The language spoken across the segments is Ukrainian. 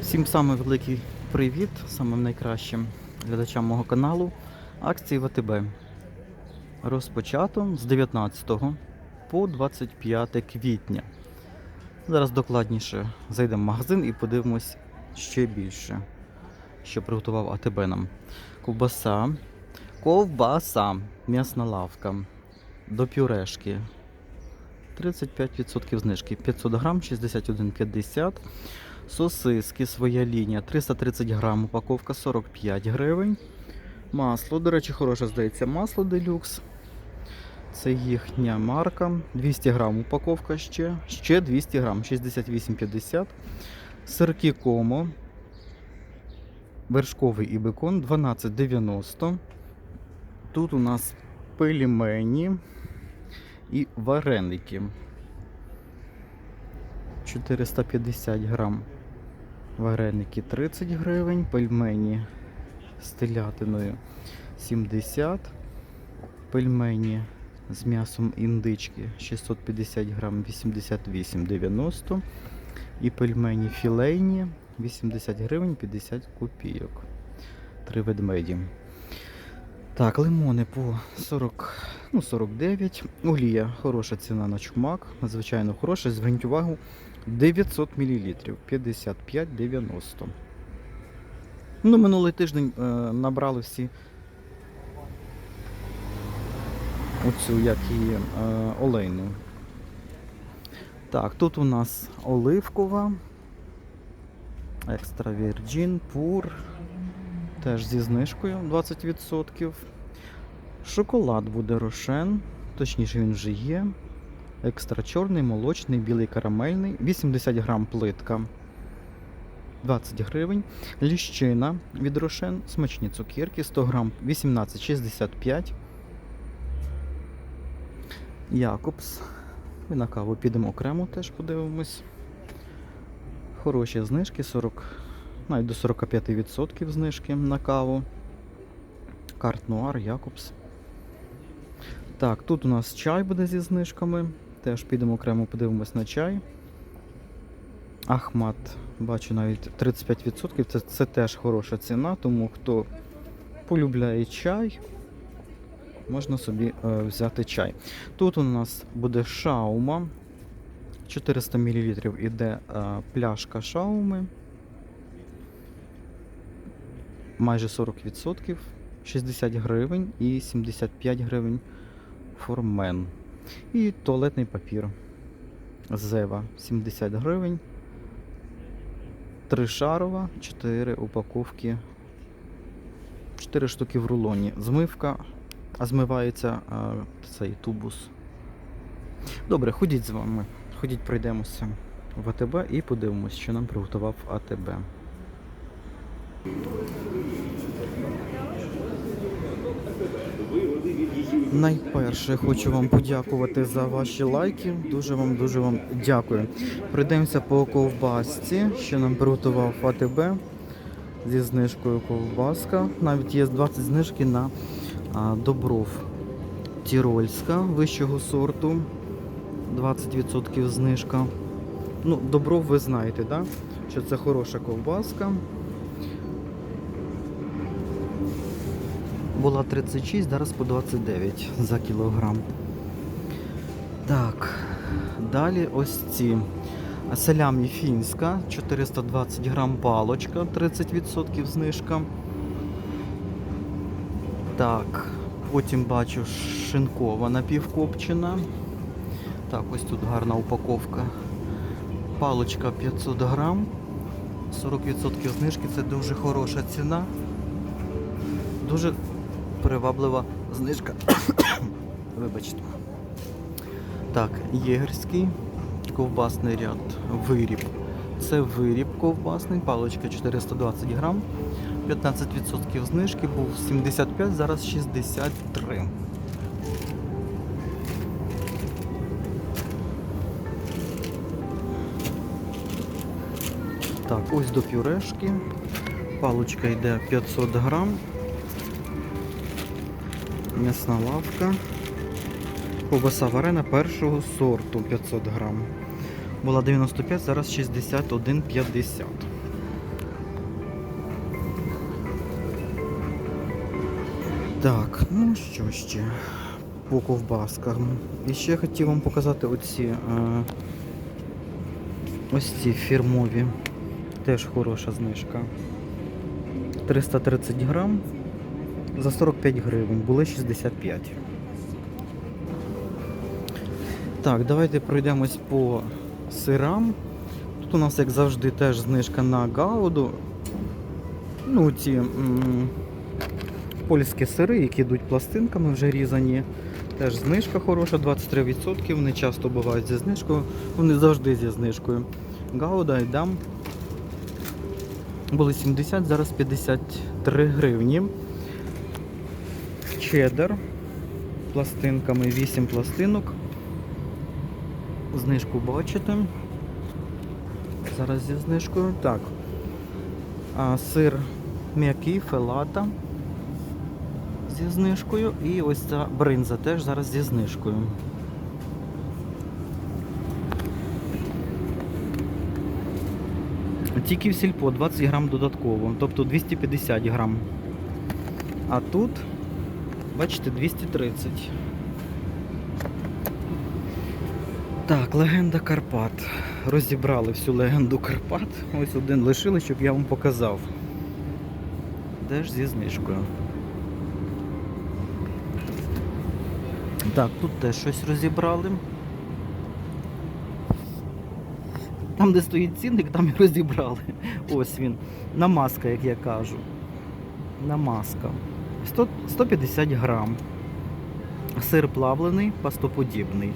Всім самий великий привіт, самим найкращим глядачам мого каналу. Акції ВТБ. Розпочато з 19 по 25 квітня. Зараз докладніше зайдемо в магазин і подивимось ще більше, що приготував АТБ нам. Ковбаса. Ковбаса. М'ясна лавка. До пюрешки. 35% знижки. 500 грам, 61,50. Сосиски, своя лінія, 330 грам, упаковка 45 гривень. Масло, до речі, хороше здається, масло делюкс. Це їхня марка. 200 грам упаковка ще. Ще 200 грам, 68,50. Сирки комо. Вершковий і бекон 12,90. Тут у нас пельмені і вареники. 450 грам. Вареники 30 гривень, пельмені з телятиною 70, пельмені з м'ясом індички 650 грам 88,90 і пельмені філейні 80 гривень 50 копійок. Три ведмеді. Так, лимони по 40, ну 49. Олія хороша ціна на чумак, надзвичайно хороша. Зверніть увагу, 900 мл, 55,90. Ну, минулий тиждень е, набрали всі оцю, як її, е, олейну. Так, тут у нас оливкова, екстра вірджін, пур, теж зі знижкою 20%. Шоколад буде рошен, точніше він вже є. Екстра чорний, молочний, білий карамельний, 80 грам плитка. 20 гривень. Ліщина від рошен, смачні цукерки, 100 грам 18,65. Якобс. І на каву підемо окремо теж подивимось. Хороші знижки, 40, навіть до 45% знижки на каву. Карт Нуар, Якобс. Так, тут у нас чай буде зі знижками. Теж підемо окремо подивимось на чай. Ахмат, бачу навіть 35%. Це, це теж хороша ціна, тому хто полюбляє чай, можна собі е, взяти чай. Тут у нас буде шаума. 400 мл іде е, пляшка шауми. Майже 40%, 60 гривень і 75 гривень формен. І туалетний папір. Зева 70 гривень. Тришарова, 4 упаковки. 4 штуки в рулоні. Змивка, а змивається а, цей тубус. Добре, ходіть з вами. Ходіть, пройдемося в АТБ і подивимось, що нам приготував АТБ. Найперше хочу вам подякувати за ваші лайки. Дуже вам дуже вам дякую. Пройдемося по ковбасці, що нам приготував АТБ зі знижкою ковбаска. Навіть є 20 знижки на а, добров Тірольська вищого сорту. 20% знижка. Ну, добров ви знаєте, да? що це хороша ковбаска. Була 36, зараз по 29 за кілограм. Так, далі ось ці. Салямі фінська, 420 грам палочка, 30% знижка. Так, потім бачу шинкова напівкопчена. Так, ось тут гарна упаковка. Палочка 500 грам, 40% знижки, це дуже хороша ціна. Дуже приваблива знижка. Вибачте. Так, єгерський ковбасний ряд. Виріб. Це виріб ковбасний, паличка 420 грам. 15% знижки був 75, зараз 63. Так, ось до пюрешки. Паличка йде 500 грам. М'ясна лавка. Ковбаса варена першого сорту 500 грам. Була 95, зараз 61,50. Так, ну що ще? По ковбасках. І ще я хотів вам показати оці е, ось ці фірмові. Теж хороша знижка. 330 грам за 45 гривень, були 65. Так, давайте пройдемось по сирам. Тут у нас, як завжди, теж знижка на гауду. Ну, ці польські сири, які йдуть пластинками, вже різані. Теж знижка хороша, 23%. Вони часто бувають зі знижкою, вони завжди зі знижкою. Гауда і дам були 70, зараз 53 гривні. Чеддер пластинками 8 пластинок. Знижку бачите. Зараз зі знижкою. Так. А, сир м'який, фелата зі знижкою. І ось ця бринза теж зараз зі знижкою. Тільки в сільпо 20 грам додатково, тобто 250 грам. А тут, бачите, 230. Так, легенда Карпат. Розібрали всю легенду Карпат. Ось один лишили, щоб я вам показав. Де ж зі знижкою. Так, тут теж щось розібрали. Там, де стоїть цінник, там і розібрали. Ось він. Намазка, як я кажу. Намазка. 100, 150 грам. Сир плавлений, пастоподібний.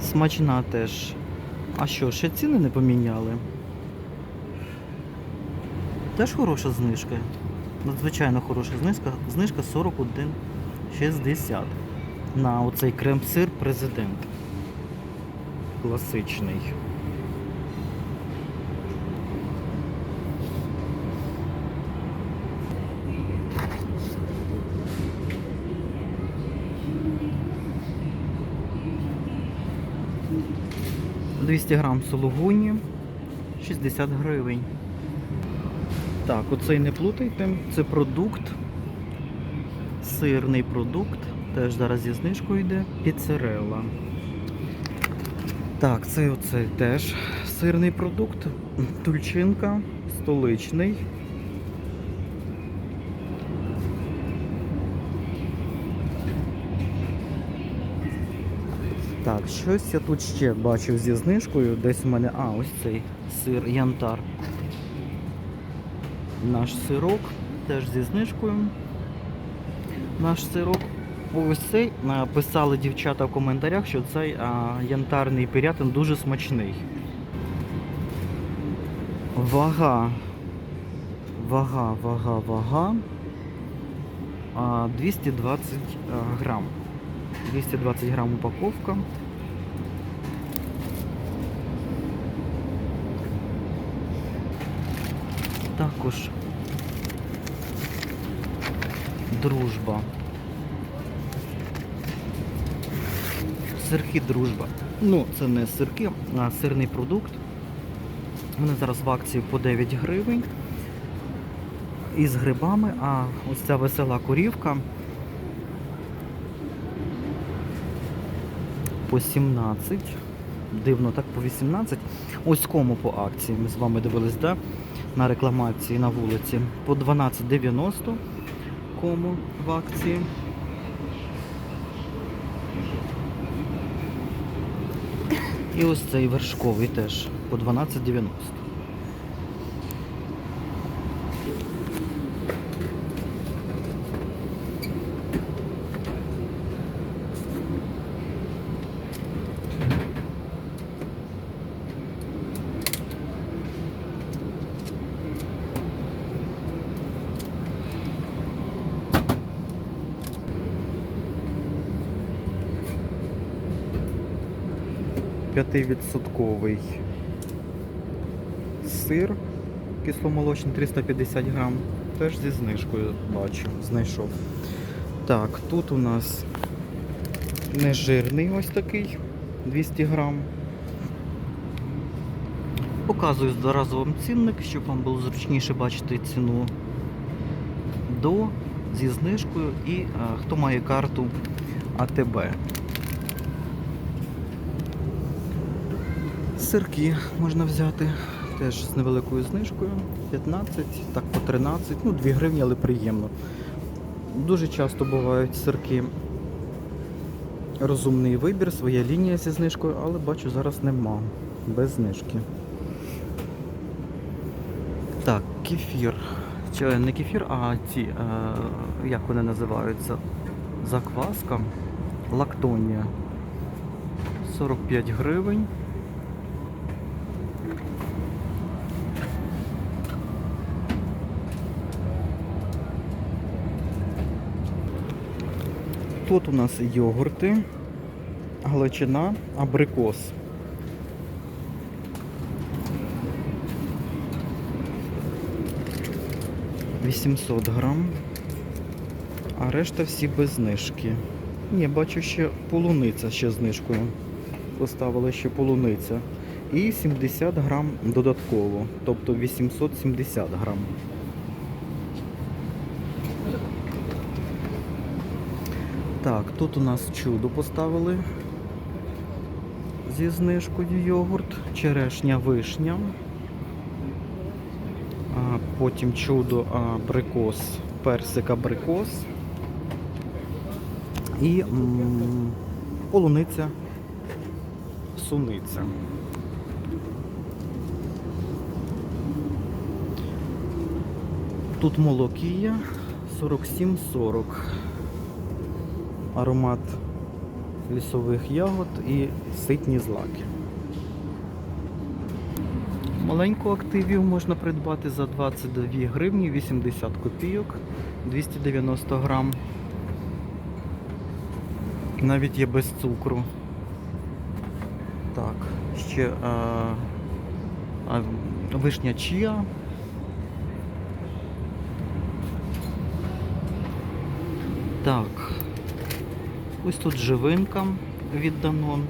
Смачна теж. А що, ще ціни не поміняли? Теж хороша знижка. Надзвичайно хороша знижка. Знижка 41,60 на оцей крем-сир президент. Класичний. «200 грам сулугуні 60 гривень. Так, оцей не плутайте, це продукт, сирний продукт, теж зараз зі знижкою йде, піцерела. Так, це оцей теж сирний продукт, тульчинка, столичний. Так, щось я тут ще бачив зі знижкою. Десь у мене. А, ось цей сир янтар. Наш сирок теж зі знижкою. Наш сирок. Ось цей писали дівчата в коментарях, що цей а, янтарний пирятин дуже смачний. Вага. Вага, вага, вага. А, 220 а, грам. 220 грам упаковка. Також дружба. Сирки дружба. Ну, це не сирки, а сирний продукт. Вони зараз в акції по 9 гривень. Із грибами, а ось ця весела корівка по 17. Дивно, так по 18. Ось кому по акції. Ми з вами дивились, да? на рекламації на вулиці. По 12,90 кому в акції. І ось цей вершковий теж по 12,90. П'ятивідсотковий сир кисломолочний 350 грам. Теж зі знижкою бачу, знайшов. Так, тут у нас нежирний ось такий 200 грам. Показую зараз вам цінник, щоб вам було зручніше бачити ціну до зі знижкою і е, хто має карту АТБ. Сирки можна взяти теж з невеликою знижкою. 15, так по 13, ну 2 гривні, але приємно. Дуже часто бувають сирки. Розумний вибір, своя лінія зі знижкою, але бачу, зараз нема. Без знижки. Так, кефір. Чи не кефір, а ці, е, як вони називаються? Закваска. Лактонія. 45 гривень. Тут у нас йогурти, галичина, абрикос. Вісімсот грам, а решта всі без знижки. Ні, бачу ще полуниця ще знижкою. Поставили ще полуниця. І 70 грам додатково, тобто 870 грам. Так, тут у нас чудо поставили зі знижкою йогурт, черешня вишня. А, потім чудо абрикос, персик абрикос. І полуниця суниця. Тут молокія 47,40 аромат лісових ягод і ситні злаки. Маленьку активів можна придбати за 22 гривні 80 копійок, 290 грам. Навіть є без цукру. Так, ще а, а, вишня чия. Так, Ось тут живинка від Danone.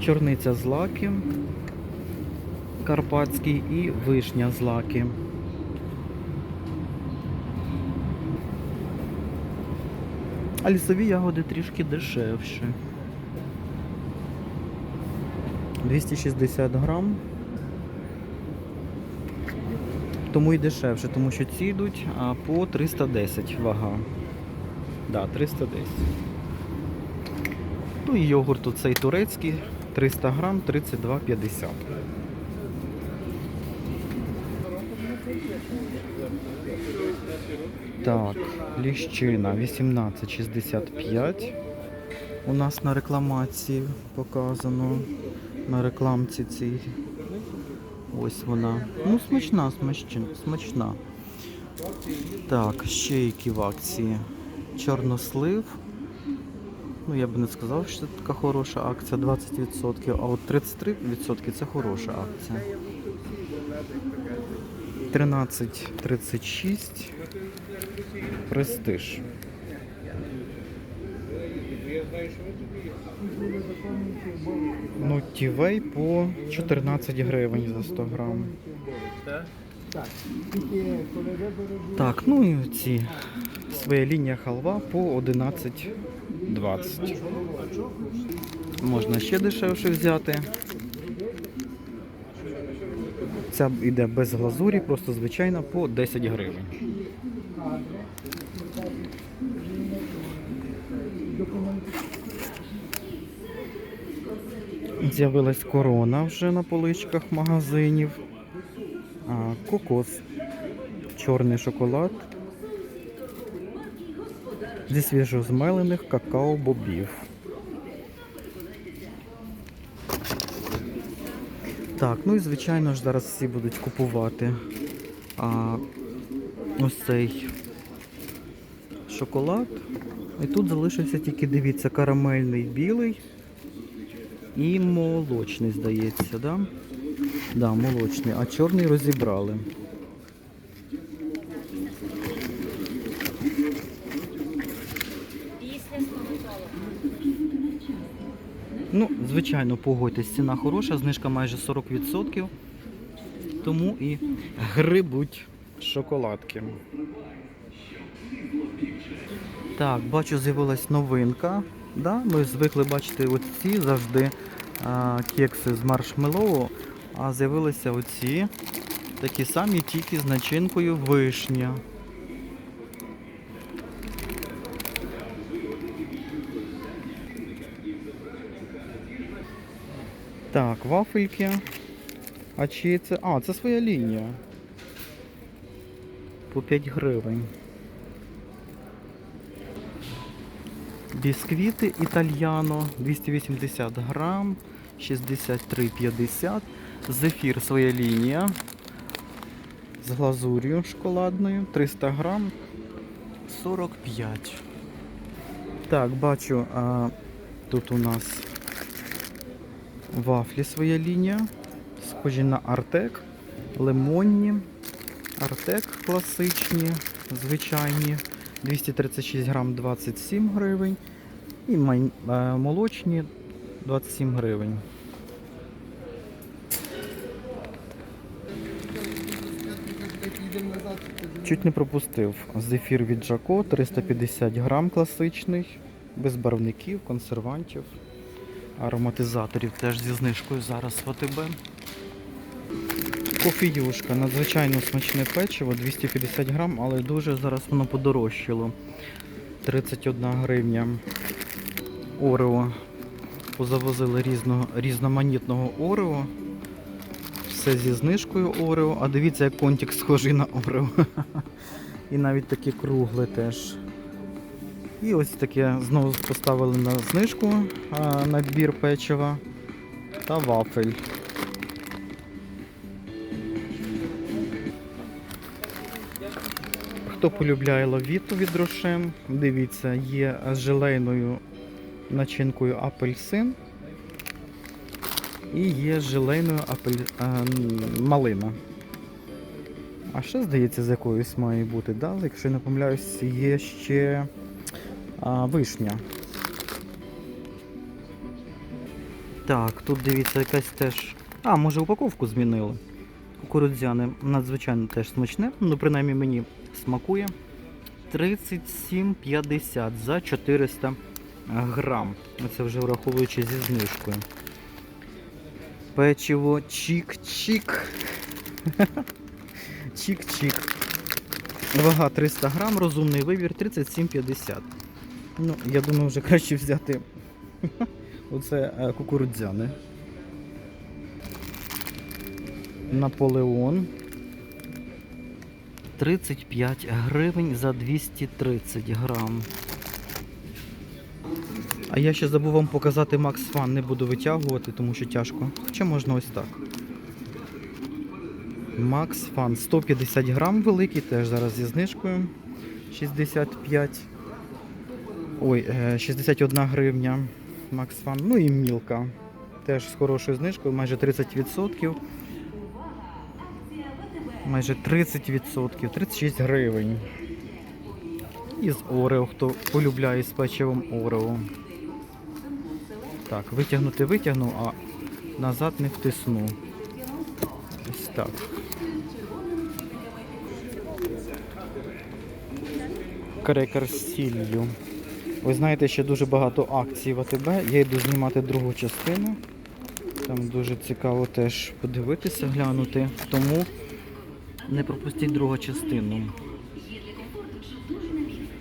Чорниця з лаки, карпатський і вишня з лаки. А лісові ягоди трішки дешевші. 260 грам. Тому і дешевше, тому що ці йдуть а, по 310 вага. Да, 310. Ну і йогурт оцей турецький 300 грам 32,50. Так, ліщина 18,65. У нас на рекламації показано. На рекламці цій. Ось вона. Ну, смачна, смачна, смачна. Так, ще які в акції. Чорнослив. Ну, я би не сказав, що це така хороша акція 20%, а от 33% це хороша акція. 13,36. Престиж. Ну, тівей по 14 гривень за 100 грам. Так, ну і ці своя лінія халва по 11,20. Можна ще дешевше взяти. Ця йде без глазурі, просто звичайна по 10 гривень. З'явилась корона вже на поличках магазинів. А, кокос, чорний шоколад зі свіжозмелених какао-бобів. Так, ну і звичайно ж зараз всі будуть купувати а, ось цей шоколад. І тут залишився тільки, дивіться, карамельний білий і молочний, здається, да? Да, молочний, а чорний розібрали. Після стоматолога. Ну, звичайно, погодьтесь, ціна хороша, знижка майже 40%. Тому і грибуть шоколадки. Так, бачу, з'явилась новинка. Да? Ми звикли бачити оці завжди а, кекси з маршмеллоу, а з'явилися оці такі самі, тільки з начинкою вишня. Так, вафельки. А чи це. А, це своя лінія. По 5 гривень. Бісквіти італьяно 280 грам, 63,50. Зефір своя лінія. З глазур'ю шоколадною 300 грам 45. Так, бачу, а, тут у нас вафлі своя лінія. Схожі на Артек, лимонні, Артек класичні, звичайні. 236 грам 27 гривень. І е, молочні 27 гривень. Чуть не пропустив. Зефір від Жако 350 грам класичний, без барвників, консервантів, ароматизаторів теж зі знижкою зараз в АТБ. Кофіюшка, надзвичайно смачне печиво, 250 грам, але дуже зараз воно подорожчало. 31 гривня. Орео. Позавозили різного, різноманітного Орео. Все зі знижкою Орео. А дивіться, як контик схожий на Орео. І навіть такі кругле теж. І ось таке знову поставили на знижку набір печива та вафель. Хто полюбляє лавіту від Рошен, дивіться, є з желейною начинкою апельсин і є з желейною апель... а, малина. А ще, здається, з якоюсь має бути, да? якщо я не помиляюсь, є ще вишня. Так, тут дивіться якась теж. А, може упаковку змінили. Кукурудзяне надзвичайно теж смачне, ну принаймні мені смакує. 37,50 за 400 грам. Це вже враховуючи зі знижкою. Печиво чик-чик. Чик-чик. Вага 300 грам, розумний вибір 37,50. Ну, я думаю, вже краще взяти оце е, кукурудзяне. Наполеон. 35 гривень за 230 грам. А я ще забув вам показати Макс Фан, не буду витягувати, тому що тяжко. Хоча можна ось так. Макс Фан 150 грам великий, теж зараз зі знижкою. 65. Ой, е, 61 гривня. Макс Фан. Ну і мілка. Теж з хорошою знижкою, майже 30%. Майже 30%, 36 гривень. І з Орео, хто полюбляє з печивом Орео. Так, витягнути витягну, а назад не втисну. Ось так. Крекер з сіллю. Ви знаєте, ще дуже багато акцій в АТБ. Я йду знімати другу частину. Там дуже цікаво теж подивитися, глянути. Тому не пропустіть другу частину.